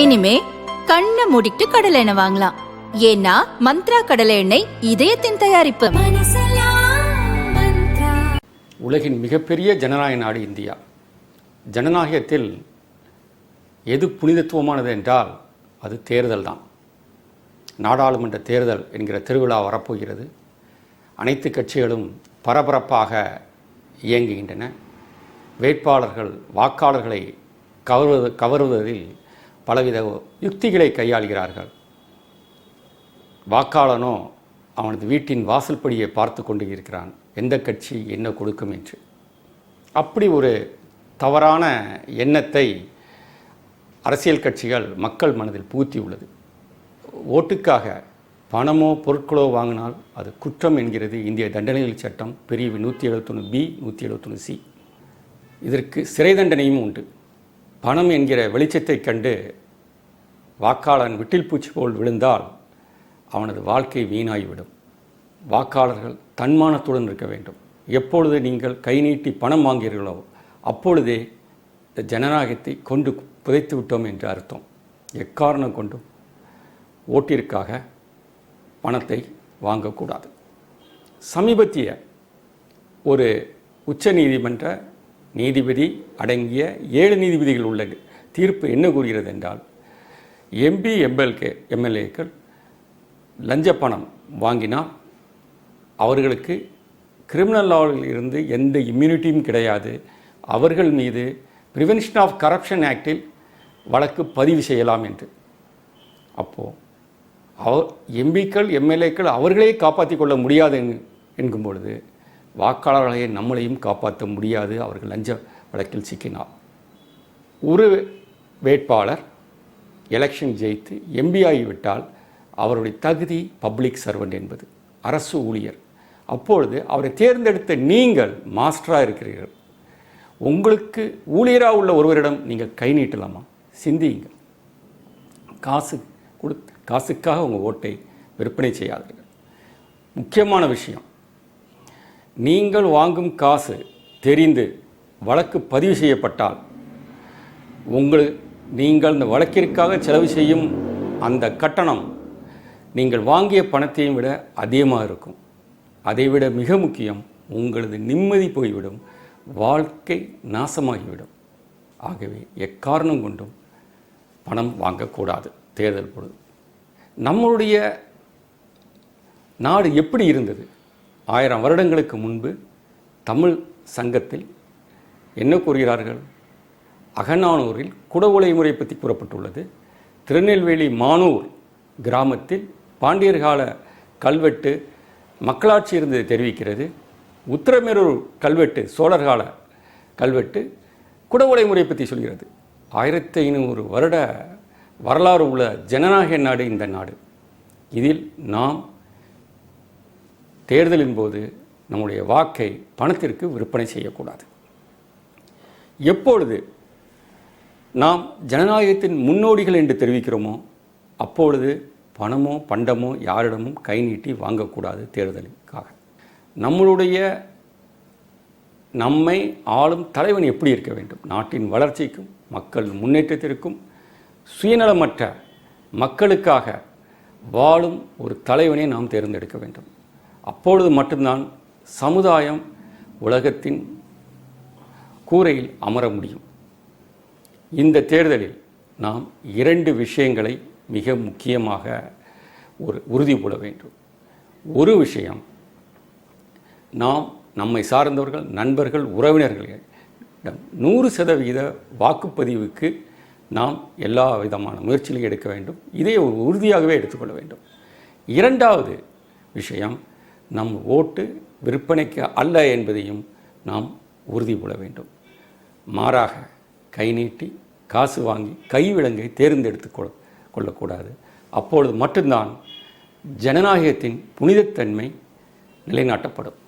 இனிமே கண்ணை மூடிட்டு கடலை எண்ணெய் வாங்கலாம். ஏன்னா மந்த்ரா கடலை எண்ணெய் இதயத்தின் தயாரிப்பு. உலகின் மிகப்பெரிய ஜனநாயக நாடு இந்தியா. ஜனநாயகத்தில் எது புனிதத்துவமானது என்றால் அது தேர்தல் தான். நாடாளுமன்ற தேர்தல் என்கிற திருவிழா வரப்போகிறது. அனைத்து கட்சிகளும் பரபரப்பாக இயங்குகின்றன. வேட்பாளர்கள் வாக்காளர்களை கவர்வது கவருவதில் பலவித யுக்திகளை கையாளுகிறார்கள். வாக்காளனோ அவனது வீட்டின் வாசல்படியை பார்த்து கொண்டு இருக்கிறான். எந்த கட்சி என்ன கொடுக்கும் என்று. அப்படி ஒரு தவறான எண்ணத்தை அரசியல் கட்சிகள் மக்கள் மனதில் புகுத்தி உள்ளது ஓட்டுக்காக பணமோ பொருட்களோ வாங்கினால் அது குற்றம் என்கிறது இந்திய தண்டனைகள் சட்டம் பிரிவு நூற்றி எழுபத்தொன்று பி நூற்றி எழுபத்தொன்று சி. இதற்கு சிறை தண்டனையும் உண்டு. பணம் என்கிற வெளிச்சத்தைக் கண்டு வாக்காளன் விட்டில் பூச்சி போல் விழுந்தால் அவனது வாழ்க்கை வீணாகிவிடும் வாக்காளர்கள் தன்மானத்துடன் இருக்க வேண்டும். எப்பொழுது நீங்கள் கை நீட்டி பணம் வாங்கீர்களோ அப்பொழுதே இந்த ஜனநாயகத்தை கொண்டு புதைத்து விட்டோம் என்று அர்த்தம். எக்காரணம் கொண்டும் ஓட்டிற்காக பணத்தை வாங்கக்கூடாது. சமீபத்திய ஒரு உச்ச நீதிமன்ற நீதிபதி அடங்கிய ஏழு நீதிபதிகள் உள்ள தீர்ப்பு என்ன கூறுகிறது என்றால் எம்பி எம்எல்கே எம்எல்ஏக்கள் லஞ்ச பணம் வாங்கினால் அவர்களுக்கு கிரிமினல் லாவில் இருந்து எந்த இம்யூனிட்டியும் கிடையாது. அவர்கள் மீது ப்ரிவென்ஷன் ஆஃப் கரப்ஷன் ஆக்டில் வழக்கு பதிவு செய்யலாம் என்று. அப்போது அவ எம்பிக்கள் எம்எல்ஏக்கள் அவர்களே காப்பாற்றி கொள்ள முடியாது என்- என்கும் பொழுது வாக்காளர்களையும் நம்மளையும் காப்பாற்ற முடியாது அவர்கள் லஞ்ச வழக்கில் சிக்கினார். ஒரு வேட்பாளர் எலெக்ஷன் ஜெயித்து எம்பி ஆகிவிட்டால் அவருடைய தகுதி பப்ளிக் சர்வெண்ட் என்பது அரசு ஊழியர். அப்பொழுது அவரை தேர்ந்தெடுத்த நீங்கள் மாஸ்டராக இருக்கிறீர்கள். உங்களுக்கு ஊழியராக உள்ள ஒருவரிடம் நீங்கள் கை நீட்டலாமா? சிந்தியுங்கள். காசு கொடு காசுக்காக உங்கள் ஓட்டை விற்பனை செய்யாதீர்கள். முக்கியமான விஷயம் நீங்கள் வாங்கும் காசு தெரிந்து வழக்கு பதிவு செய்யப்பட்டால் உங்கள் நீங்கள் இந்த வழக்கிற்காக செலவு செய்யும் அந்த கட்டணம் நீங்கள் வாங்கிய பணத்தையும் விட அதிகமாக இருக்கும். அதைவிட மிக முக்கியம் உங்களது நிம்மதி போய்விடும் வாழ்க்கை நாசமாகிவிடும். ஆகவே எக்காரணம் கொண்டும் பணம் வாங்கக்கூடாது. தேர்தல் பொழுது. நம்மளுடைய நாடு எப்படி இருந்தது? ஆயிரம் வருடங்களுக்கு முன்பு தமிழ் சங்கத்தில் என்ன கூறுகிறார்கள்? அகநானூரில் குடவுளை முறை பற்றி கூறப்பட்டுள்ளது. திருநெல்வேலி மானூர் கிராமத்தில் பாண்டியர் கால கல்வெட்டு மக்களாட்சி இருந்தது தெரிவிக்கிறது. உத்தரமேரூர் கல்வெட்டு சோழர் கால கல்வெட்டு குடவுளை முறை பற்றி சொல்கிறது. ஆயிரத்தி ஐநூறு வருட வரலாறு உள்ள ஜனநாயக நாடு இந்த நாடு. இதில் நாம் தேர்தலின் போது நம்முடைய வாக்கை பணத்திற்கு விற்பனை செய்யக்கூடாது. எப்பொழுது நாம் ஜனநாயகத்தின் முன்னோடிகள் என்று தெரிவிக்கிறோமோ அப்பொழுது பணமோ பண்டமோ யாரிடமும் கை நீட்டி வாங்கக்கூடாது தேர்தலுக்காக. நம்மளுடைய நம்மை ஆளும் தலைவன் எப்படி இருக்க வேண்டும்? நாட்டின் வளர்ச்சிக்கும் மக்கள் முன்னேற்றத்திற்கும் சுயநலமற்ற மக்களுக்காக வாழும் ஒரு தலைவனை நாம் தேர்ந்தெடுக்க வேண்டும். அப்பொழுது மட்டும்தான் சமுதாயம் உலகத்தின் கூரையில் அமர முடியும். இந்த தேர்தலில் நாம் இரண்டு விஷயங்களை மிக முக்கியமாக ஒரு உறுதி கொள்ள வேண்டும். ஒரு விஷயம் நாம் நம்மை சார்ந்தவர்கள் நண்பர்கள் உறவினர்கள் நூறு சதவிகித வாக்குப்பதிவுக்கு நாம் எல்லா விதமான முயற்சிகளையும் எடுக்க வேண்டும். இதை ஒரு உறுதியாகவே எடுத்துக்கொள்ள வேண்டும். இரண்டாவது விஷயம் நம் ஓட்டு விற்பனைக்கு அல்ல என்பதையும் நாம் உறுதி கொள்ள வேண்டும். மாறாக கை நீட்டி காசு வாங்கி கைவிலங்கை தேர்ந்தெடுத்து கொள் கொள்ளக்கூடாது. அப்பொழுது மட்டும்தான் ஜனநாயகத்தின் புனிதத்தன்மை நிலைநாட்டப்படும்.